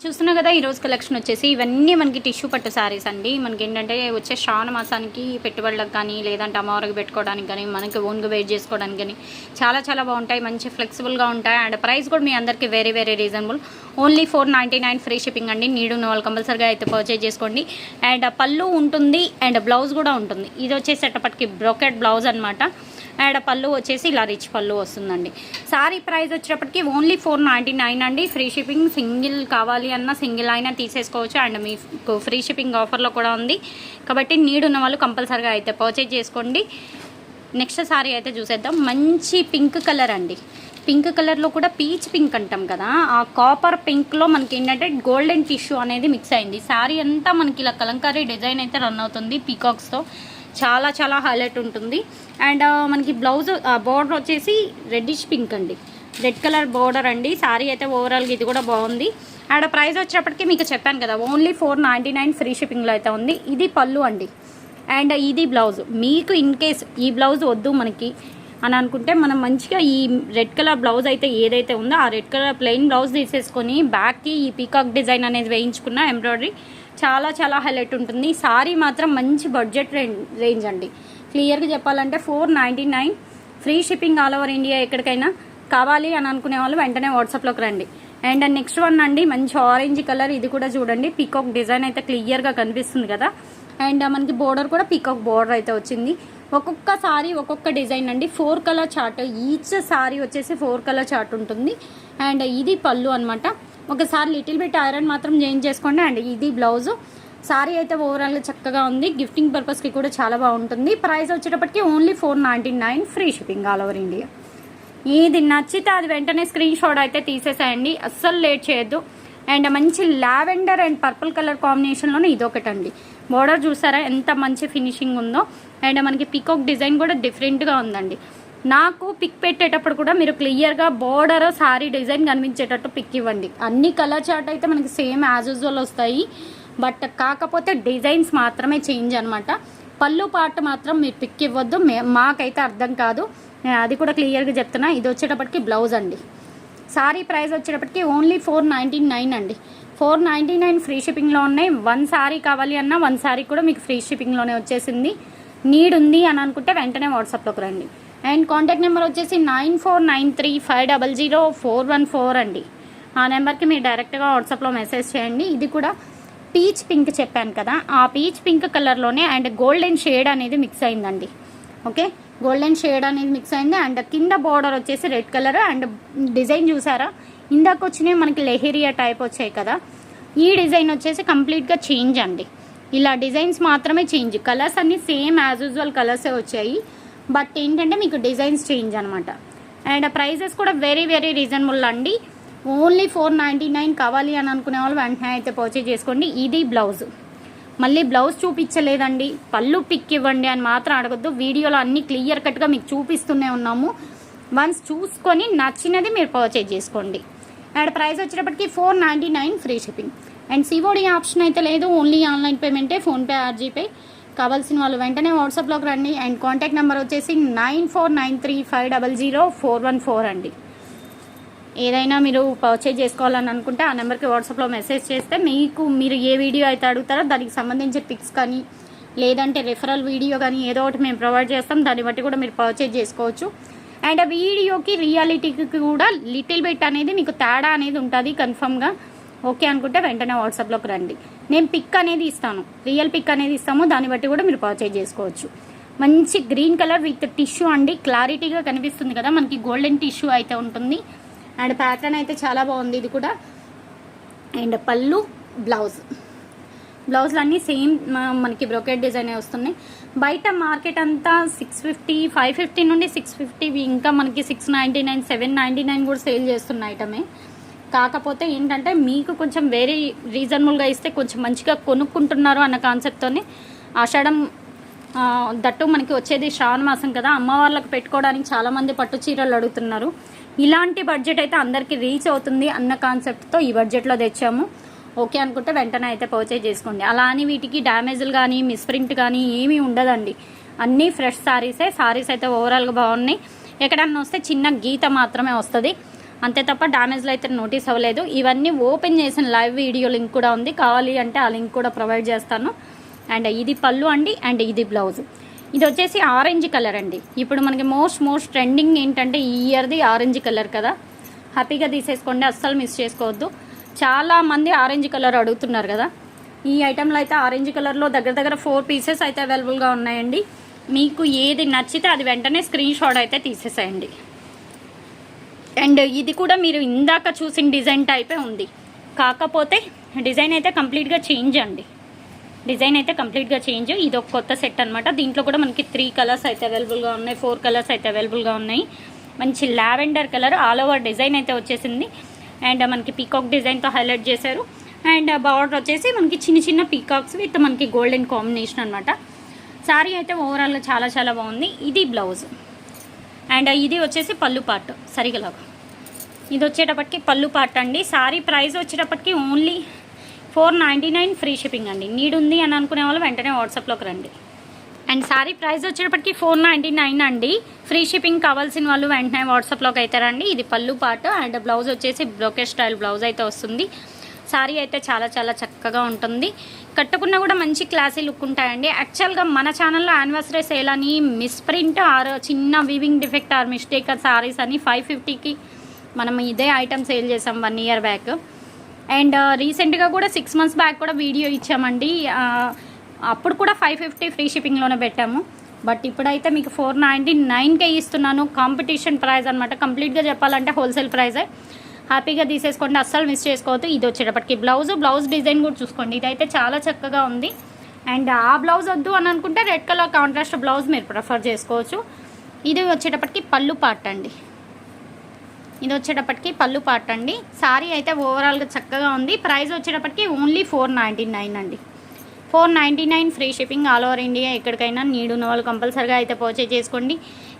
చూస్తున్నా కదా ఈరోజు కలెక్షన్ వచ్చేసి ఇవన్నీ మనకి టిష్యూ పట్టు శారీస్ అండి. మనకి ఏంటంటే వచ్చే శ్రావణ మాసానికి పెట్టుబడులకు కానీ లేదంటే అమ్మవారికి పెట్టుకోవడానికి కానీ మనకి ఓన్గా వెయిట్ చేసుకోవడానికి కానీ చాలా చాలా బాగుంటాయి. మంచి ఫ్లెక్సిబుల్గా ఉంటాయి. అండ్ ప్రైస్ కూడా మీ అందరికీ very very reasonable only four ninety nine free shipping అండి. నీడు ఉన్న వాళ్ళు కంపల్సరీగా అయితే పర్చేజ్ చేసుకోండి. అండ్ పళ్ళు ఉంటుంది అండ్ బ్లౌజ్ కూడా ఉంటుంది. ఇది వచ్చేసేటప్పటికి బ్రోకెట్ బ్లౌజ్ అనమాట అండ్ పళ్ళు వచ్చేసి ఇలా రిచ్ పళ్ళు వస్తుందండి. సారీ ప్రైస్ వచ్చేటప్పటికి ఓన్లీ ఫోర్ నైంటీ నైన్ అండి. ఫ్రీ షిప్పింగ్ సింగిల్ కావాలి అన్న సింగిల్ అయినా తీసేసుకోవచ్చు. అండ్ మీకు ఫ్రీ షిప్పింగ్ ఆఫర్లో కూడా ఉంది. కాబట్టి నీడ్ ఉన్న వాళ్ళు కంపల్సరీగా అయితే పర్చేజ్ చేసుకోండి. నెక్స్ట్ సారీ అయితే చూసేద్దాం. మంచి పింక్ కలర్ అండి. పింక్ కలర్లో కూడా పీచ్ పింక్ అంటాం కదా. ఆ కాపర్ పింక్లో మనకి ఏంటంటే గోల్డెన్ టిష్యూ అనేది మిక్స్ అయింది. శారీ అంతా మనకి ఇలా కలంకారీ డిజైన్ అయితే రన్ అవుతుంది పీకాక్స్తో చాలా చాలా హైలైట్ ఉంటుంది. అండ్ uh, మనకి బ్లౌజ్ బోర్డర్ uh, వచ్చేసి రెడ్డిష్ పింక్ అండి. రెడ్ కలర్ బోర్డర్ అండి. సారీ అయితే ఓవరాల్గా ఇది కూడా బాగుంది. అండ్ ప్రైస్ uh, వచ్చేటప్పటికి మీకు చెప్పాను కదా only four ninety nine free షిప్పింగ్లో అయితే ఉంది. ఇది పళ్ళు అండి. అండ్ ఇది బ్లౌజ్ మీకు ఇన్ కేస్ ఈ బ్లౌజ్ వద్దు మనకి అని అనుకుంటే మనం మంచిగా ఈ రెడ్ కలర్ బ్లౌజ్ అయితే ఏదైతే ఉందో ఆ రెడ్ కలర్ ప్లెయిన్ బ్లౌజ్ తీసేసుకొని బ్యాక్కి ఈ పీకాక్ డిజైన్ అనేది వేయించుకున్న ఎంబ్రాయిడరీ చాలా చాలా హైలైట్ ఉంటుంది. సారీ మాత్రం మంచి బడ్జెట్ రేంజ్ అండి. క్లియర్గా చెప్పాలంటే four ninety nine free shipping all over India ఎక్కడికైనా కావాలి అని అనుకునే వాళ్ళు వెంటనే వాట్సాప్లోకి రండి. అండ్ నెక్స్ట్ వన్ అండి మంచి ఆరెంజ్ కలర్ ఇది కూడా చూడండి. పీకాక్ డిజైన్ అయితే క్లియర్గా కనిపిస్తుంది కదా. అండ్ uh, మనకి బోర్డర్ కూడా పీకాక్ బోర్డర్ అయితే వచ్చింది. ఒక్కొక్క సారీ ఒక్కొక్క డిజైన్ అండి. Four colour chart. Each sari వచ్చేసి ఫోర్ కలర్ చార్ట్ ఉంటుంది. అండ్ ఇది పళ్ళు అనమాట ఒకసారి లిటిల్ బిట్ ఐరన్ మాత్రం చేంజ్ చేసుకోండి. అండ్ ఇది బ్లౌజ్. సారీ అయితే ఓవరాల్గా చక్కగా ఉంది. గిఫ్టింగ్ పర్పస్కి కూడా చాలా బాగుంటుంది. ప్రైస్ వచ్చేటప్పటికి only four ninety nine. Free shipping all over India. ఇది నచ్చితే అది వెంటనే స్క్రీన్ షాట్ అయితే తీసేసేయండి. అస్సలు లేట్ చేయొద్దు. అండ్ మంచి లావెండర్ అండ్ పర్పుల్ కలర్ కాంబినేషన్లోనే ఇదొకటండి. బోర్డర్ చూసారా? ఎంత మంచి ఫినిషింగ్ ఉందో. అండ్ మనకి పికాక్ డిజైన్ కూడా డిఫరెంట్గా ఉందండి. నాకు పిక్ పెట్టేటప్పుడు కూడా మీరు క్లియర్గా బోర్డర్ సారీ డిజైన్ కనిపించేటట్టు పిక్ ఇవ్వండి. అన్ని కలర్ చార్ట్ అయితే మనకి సేమ్ యాజ్ యూజువల్ వస్తాయి. బట్ కాకపోతే డిజైన్స్ మాత్రమే చేంజ్ అనమాట పళ్ళు పార్ట్ మాత్రం మీరు పిక్ ఇవ్వద్దు. మాకైతే అర్థం కాదు. నేను అది కూడా క్లియర్గా చెప్తున్నా. ఇది వచ్చేటప్పటికి బ్లౌజ్ అండి. సారీ ప్రైస్ వచ్చేటప్పటికి ఓన్లీ ఫోర్ నైంటీ నైన్ అండి. ఫోర్ నైంటీ నైన్ ఫ్రీ షిప్పింగ్లో ఉన్నాయి. వన్ శారీ కావాలి అన్నా వన్ శారీ కూడా మీకు ఫ్రీ షిప్పింగ్లోనే వచ్చేసింది. నీడ్ ఉంది అని అనుకుంటే వెంటనే వాట్సాప్లోకి రండి. అండ్ కాంటాక్ట్ నెంబర్ వచ్చేసి nine four nine three five double zero four one four అండి. ఆ నెంబర్కి మీరు డైరెక్ట్గా వాట్సాప్లో మెసేజ్ చేయండి. ఇది కూడా పీచ్ పింక్ చెప్పాను కదా. ఆ పీచ్ పింక్ కలర్లోనే అండ్ గోల్డెన్ షేడ్ అనేది మిక్స్ అయిందండి. ఓకే? గోల్డెన్ షేడ్ అనేది మిక్స్ అయింది. అండ్ కింద బార్డర్ వచ్చేసి రెడ్ కలర్ అండ్ డిజైన్ చూసారా? ఇందాక వచ్చినవి మనకి లెహెరియా టైప్ వచ్చాయి కదా. ఈ డిజైన్ వచ్చేసి కంప్లీట్గా చేంజ్ అండి. ఇలా డిజైన్స్ మాత్రమే చేంజ్ కలర్స్ అన్నీ సేమ్ యాజ్ యూజువల్ కలర్సే వచ్చాయి. బట్ ఏంటంటే మీకు డిజైన్స్ చేంజ్ అనమాట అండ్ ప్రైజెస్ కూడా వెరీ వెరీ రీజనబుల్ అండి. ఓన్లీ ఫోర్ నైంటీ నైన్ కావాలి అని అనుకునే వాళ్ళు వెంటనే అయితే పర్చేజ్ చేసుకోండి. ఇది బ్లౌజ్ మళ్ళీ బ్లౌజ్ చూపించలేదండి. పళ్ళు పిక్ ఇవ్వండి అని మాత్రం అడగద్దు. వీడియోలో అన్ని క్లియర్ కట్గా మీకు చూపిస్తూనే ఉన్నాము. వన్స్ చూసుకొని నచ్చినది మీరు పర్చేజ్ చేసుకోండి. అండ్ ప్రైస్ వచ్చేటప్పటికి four ninety nine free shipping and COD option అయితే లేదు. ఓన్లీ ఆన్లైన్ పేమెంటే ఫోన్పే ఆర్జీపే కావాల్సిన వాళ్ళు వెంటనే వాట్సాప్లోకి రండి. అండ్ కాంటాక్ట్ నెంబర్ వచ్చేసి nine four nine three five double zero four one four అండి. ఏదైనా మీరు పర్చేజ్ చేసుకోవాలని అనుకుంటే ఆ నెంబర్కి వాట్సాప్లో మెసేజ్ చేస్తే మీకు మీరు ఏ వీడియో అయితే అడుగుతారో దానికి సంబంధించిన పిక్స్ కానీ లేదంటే రెఫరల్ వీడియో కానీ ఏదో ఒకటి మేము ప్రొవైడ్ చేస్తాం. దాన్ని బట్టి కూడా మీరు పర్చేజ్ చేసుకోవచ్చు. అండ్ ఆ వీడియోకి రియాలిటీకి కూడా లిటిల్ బిట్ అనేది మీకు తేడా అనేది ఉంటుంది కన్ఫర్మ్గా ఓకే అనుకుంటే వెంటనే వాట్సాప్లోకి రండి. నేను పిక్ అనేది ఇస్తాను. రియల్ పిక్ అనేది ఇస్తాము. దాన్ని బట్టి కూడా మీరు పర్చేజ్ చేసుకోవచ్చు. మంచి గ్రీన్ కలర్ విత్ టిష్యూ అండి. క్లారిటీగా కనిపిస్తుంది కదా. మనకి గోల్డెన్ టిష్యూ అయితే ఉంటుంది. అండ్ ప్యాటర్న్ అయితే చాలా బాగుంది. ఇది కూడా అండ్ పళ్ళు బ్లౌజ్. బ్లౌజ్లు అన్నీ సేమ్ మనకి బ్రోకెట్ డిజైన్ వస్తున్నాయి. బయట మార్కెట్ అంతా సిక్స్ ఫిఫ్టీ ఫైవ్ ఫిఫ్టీ నుండి సిక్స్ ఫిఫ్టీ ఇంకా మనకి six ninety nine seven ninety nine కూడా సేల్ చేస్తున్న ఐటమే. కాకపోతే ఏంటంటే మీకు కొంచెం వేరే రీజనబుల్గా ఇస్తే కొంచెం మంచిగా కొనుక్కుంటున్నారు అన్న కాన్సెప్ట్తోనే ఆషాఢం దట్టు మనకి వచ్చేది శ్రావణ మాసం కదా. అమ్మవార్లకు పెట్టుకోవడానికి చాలామంది పట్టు చీరలు అడుగుతున్నారు. ఇలాంటి బడ్జెట్ అయితే అందరికీ రీచ్ అవుతుంది అన్న కాన్సెప్ట్తో ఈ బడ్జెట్లో తెచ్చాము. ఓకే అనుకుంటే వెంటనే అయితే పర్చేజ్ చేసుకోండి. అలా అని వీటికి డ్యామేజ్లు కానీ మిస్ప్రింట్ కానీ ఏమీ ఉండదండి. అన్నీ ఫ్రెష్ శారీసే సారీస్ అయితే ఓవరాల్గా బాగున్నాయి. ఎక్కడన్నా వస్తే చిన్న గీత మాత్రమే వస్తుంది. అంతే తప్ప డ్యామేజ్లు అయితే నోటీస్ అవ్వలేదు. ఇవన్నీ ఓపెన్ చేసిన లైవ్ వీడియో లింక్ కూడా ఉంది. కావాలి అంటే ఆ లింక్ కూడా ప్రొవైడ్ చేస్తాను. అండ్ ఇది పళ్ళు అండి అండ్ ఇది బ్లౌజ్. ఇది వచ్చేసి ఆరెంజ్ కలర్ అండి. ఇప్పుడు మనకి మోస్ట్ మోస్ట్ ట్రెండింగ్ ఏంటంటే ఈ ఇయర్ది ఆరెంజ్ కలర్ కదా. హ్యాపీగా తీసేసుకోండి అస్సలు మిస్ చేసుకోవద్దు. చాలా మంది ఆరెంజ్ కలర్ అడుగుతున్నారు కదా. ఈ ఐటెంలో అయితే ఆరెంజ్ కలర్లో దగ్గర దగ్గర ఫోర్ పీసెస్ అయితే అవైలబుల్గా ఉన్నాయండి. మీకు ఏది నచ్చితే అది వెంటనే స్క్రీన్ షాట్ అయితే తీసేసేయండి. అండ్ ఇది కూడా మీరు ఇందాక చూసిన డిజైన్ టైపే ఉంది. కాకపోతే డిజైన్ అయితే కంప్లీట్గా చేంజ్ అండి. డిజైన్ అయితే కంప్లీట్గా చేంజ్. ఇది ఒక కొత్త సెట్ అనమాట దీంట్లో కూడా మనకి త్రీ కలర్స్ అయితే అవైలబుల్గా ఉన్నాయి ఫోర్ కలర్స్ అయితే అవైలబుల్గా ఉన్నాయి. మంచి lavender colour all over design అయితే వచ్చేసింది. అండ్ మనకి పీకాక్ డిజైన్తో హైలైట్ చేశారు. అండ్ బార్డర్ వచ్చేసి మనకి చిన్న చిన్న పీకాక్స్ విత్ మనకి గోల్డెన్ కాంబినేషన్ అనమాట శారీ అయితే ఓవరాల్గా చాలా చాలా బాగుంది. ఇది బ్లౌజ్ అండ్ ఇది వచ్చేసి పళ్ళు పార్ట్ సరిగలాగా ఇది వచ్చేటప్పటికి పళ్ళు పార్ట్ అండి. సారీ ప్రైస్ వచ్చేటప్పటికి only four ninety nine free shipping అండి. నీడ్ ఉంది అని అనుకునే వాళ్ళు వెంటనే వాట్సాప్లోకి రండి. అండ్ సారీ ప్రైస్ వచ్చేటప్పటికి ఫోర్ నైంటీ నైన్ అండి. ఫ్రీ షిప్పింగ్ కావాల్సిన వాళ్ళు వెంటనే వాట్సాప్లోకి అయితే రండి. ఇది పళ్ళు పాటు అండ్ బ్లౌజ్ వచ్చేసి బ్రోకే స్టైల్ బ్లౌజ్ అయితే వస్తుంది. సారీ అయితే చాలా చాలా చక్కగా ఉంటుంది. కట్టుకున్నా కూడా మంచి క్లాసీ లుక్ ఉంటాయండి. యాక్చువల్గా మన ఛానల్లో యానివర్సరీ సేల్ అని మిస్ప్రింట్ ఆర్ చిన్న weaving defect or mistake saris అని ఫైవ్ ఫిఫ్టీకి మనం ఇదే ఐటమ్ సేల్ చేసాం వన్ ఇయర్ బ్యాక్. అండ్ రీసెంట్గా కూడా సిక్స్ మంత్స్ బ్యాక్ కూడా వీడియో ఇచ్చామండి. అప్పుడు కూడా ఫైవ్ ఫిఫ్టీ ఫ్రీ షిప్పింగ్లోనే పెట్టాము. బట్ ఇప్పుడైతే మీకు ఫోర్ నైంటీ నైన్కే ఇస్తున్నాను. కాంపిటీషన్ ప్రైస్ అనమాట కంప్లీట్గా చెప్పాలంటే హోల్సేల్ ప్రైజే హ్యాపీగా తీసేసుకోండి. అస్సలు మిస్ చేసుకోవద్దు. ఇది వచ్చేటప్పటికి బ్లౌజ్ బ్లౌజ్ డిజైన్ కూడా చూసుకోండి. ఇదైతే చాలా చక్కగా ఉంది. అండ్ ఆ బ్లౌజ్ వద్దు అని అనుకుంటే రెడ్ కలర్ కాంట్రాస్ట్ బ్లౌజ్ మీరు ప్రిఫర్ చేసుకోవచ్చు. ఇది వచ్చేటప్పటికి పళ్ళు పార్ట్ అండి. ఇది వచ్చేటప్పటికి పళ్ళు పాట అండి. సారీ అయితే ఓవరాల్గా చక్కగా ఉంది. ప్రైస్ వచ్చేటప్పటికి ఓన్లీ ఫోర్ నైంటీ నైన్ అండి. Four ninety nine free shipping all over India ఎక్కడికైనా నీడ్ ఉన్న వాళ్ళు కంపల్సరిగా అయితే పర్చేజ్ చేసుకోండి.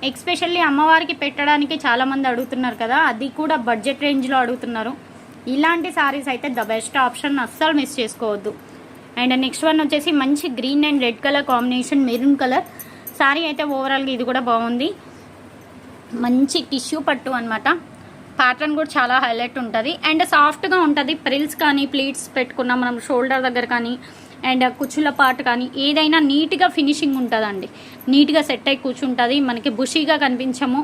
ఎక్స్పెషల్లీ అమ్మవారికి పెట్టడానికి చాలామంది అడుగుతున్నారు కదా అది కూడా బడ్జెట్ రేంజ్లో అడుగుతున్నారు. ఇలాంటి సారీస్ అయితే ద బెస్ట్ ఆప్షన్ అస్సలు మిస్ చేసుకోవద్దు. అండ్ నెక్స్ట్ వన్ వచ్చేసి మంచి green and red colour combination maroon colour sari అయితే ఓవరాల్గా ఇది కూడా బాగుంది. మంచి టిష్యూ పట్టు అనమాట ప్యాటర్న్ కూడా చాలా హైలైట్ ఉంటుంది. అండ్ సాఫ్ట్గా ఉంటుంది. ప్రిల్స్ కానీ ప్లీట్స్ పెట్టుకున్న మనం షోల్డర్ దగ్గర కానీ అండ్ కుచ్చుల పార్ట్ కానీ ఏదైనా నీట్గా ఫినిషింగ్ ఉంటుందండి. నీట్గా సెట్ అయి కూర్చుంటుంది. మనకి బుషీగా కనిపించము.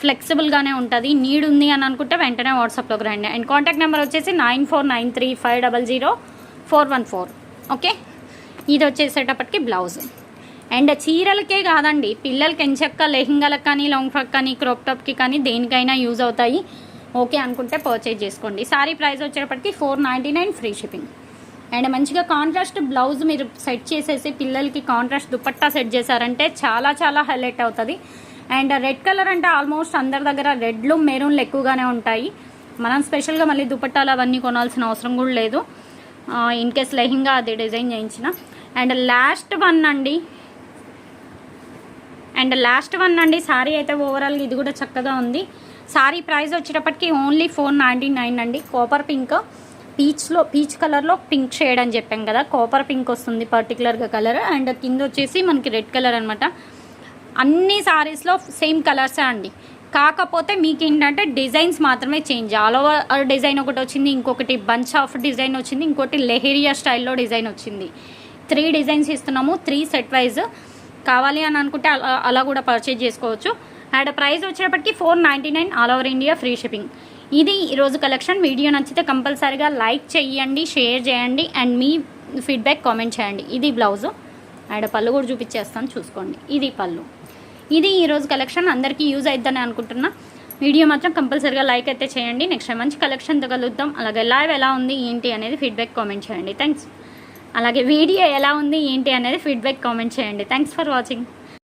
ఫ్లెక్సిబుల్గానే ఉంటుంది. నీడ్ ఉంది అని అనుకుంటే వెంటనే వాట్సాప్లోకి రండి. అండ్ కాంటాక్ట్ నెంబర్ వచ్చేసి nine four nine three five double zero four one four. Okay ఇది వచ్చేసేటప్పటికి బ్లౌజ్ అండ్ చీరలకే కాదండి. పిల్లలకి ఎంచక్క లెహింగాలకు కానీ లాంగ్ ఫ్రాక్ కానీ క్రాప్ టాప్కి కానీ దేనికైనా యూజ్ అవుతాయి. ఓకే అనుకుంటే పర్చేజ్ చేసుకోండి. సారీ ప్రైస్ వచ్చేటప్పటికి four ninety nine free shipping and మంచిగా కాంట్రాస్ట్ బ్లౌజ్ మీరు సెట్ చేసేసి పిల్లలకి కాంట్రాస్ట్ దుపట్టా సెట్ చేశారంటే చాలా చాలా హైలైట్ అవుతుంది. అండ్ రెడ్ కలర్ అంటే ఆల్మోస్ట్ అందరి దగ్గర రెడ్లు మెరూన్లు ఎక్కువగానే ఉంటాయి. మనం స్పెషల్గా మళ్ళీ దుపట్టాలు అవన్నీ కొనాల్సిన అవసరం కూడా లేదు. ఇన్ కేస్ లెహింగా అది డిజైన్ చేయించిన. అండ్ లాస్ట్ వన్ అండి. అండ్ లాస్ట్ వన్ అండి సారీ అయితే ఓవరాల్గా ఇది కూడా చక్కగా ఉంది. సారీ ప్రైస్ వచ్చేటప్పటికి ఓన్లీ ఫోర్ నైంటీ నైన్ అండి. కాపర్ పింక్ పీచ్లో పీచ్ కలర్లో పింక్ షేడ్ అని చెప్పాం కదా. కాపర్ పింక్ వస్తుంది పర్టికులర్గా కలర్ అండ్ కింద వచ్చేసి మనకి రెడ్ కలర్ అనమాట అన్ని సారీస్లో సేమ్ కలర్సే అండి. కాకపోతే మీకు ఏంటంటే డిజైన్స్ మాత్రమే చేంజ్ ఆల్ ఓవర్ డిజైన్ ఒకటి వచ్చింది ఇంకొకటి బంచ్ ఆఫ్ డిజైన్ వచ్చింది ఇంకోటి లెహేరియా స్టైల్లో డిజైన్ వచ్చింది. త్రీ డిజైన్స్ ఇస్తున్నాము త్రీ సెట్ వైజ్ కావాలి అని అనుకుంటే అలా అలా కూడా పర్చేజ్ చేసుకోవచ్చు. అండ్ ప్రైస్ వచ్చేటప్పటికి four ninety nine all over India free shipping. ఇది ఈరోజు కలెక్షన్. వీడియో నచ్చితే కంపల్సరీగా లైక్ చేయండి షేర్ చేయండి అండ్ మీ ఫీడ్బ్యాక్ కామెంట్ చేయండి. ఇది బ్లౌజు. అండ్ పళ్ళు కూడా చూపించేస్తాను చూసుకోండి. ఇది పళ్ళు. ఇది ఈరోజు కలెక్షన్. అందరికీ యూజ్ అవుతుందని అనుకుంటున్నా. వీడియో మాత్రం కంపల్సరీగా లైక్ అయితే చేయండి. నెక్స్ట్ టైం మంచి కలెక్షన్తో కలుద్దాం. అలాగే లైవ్ ఎలా ఉంది ఏంటి అనేది ఫీడ్బ్యాక్ కామెంట్ చేయండి. థ్యాంక్స్. అలాగే వీడియో ఎలా ఉంది ఏంటి అనేది ఫీడ్బ్యాక్ కామెంట్ చేయండి. Thanks for watching.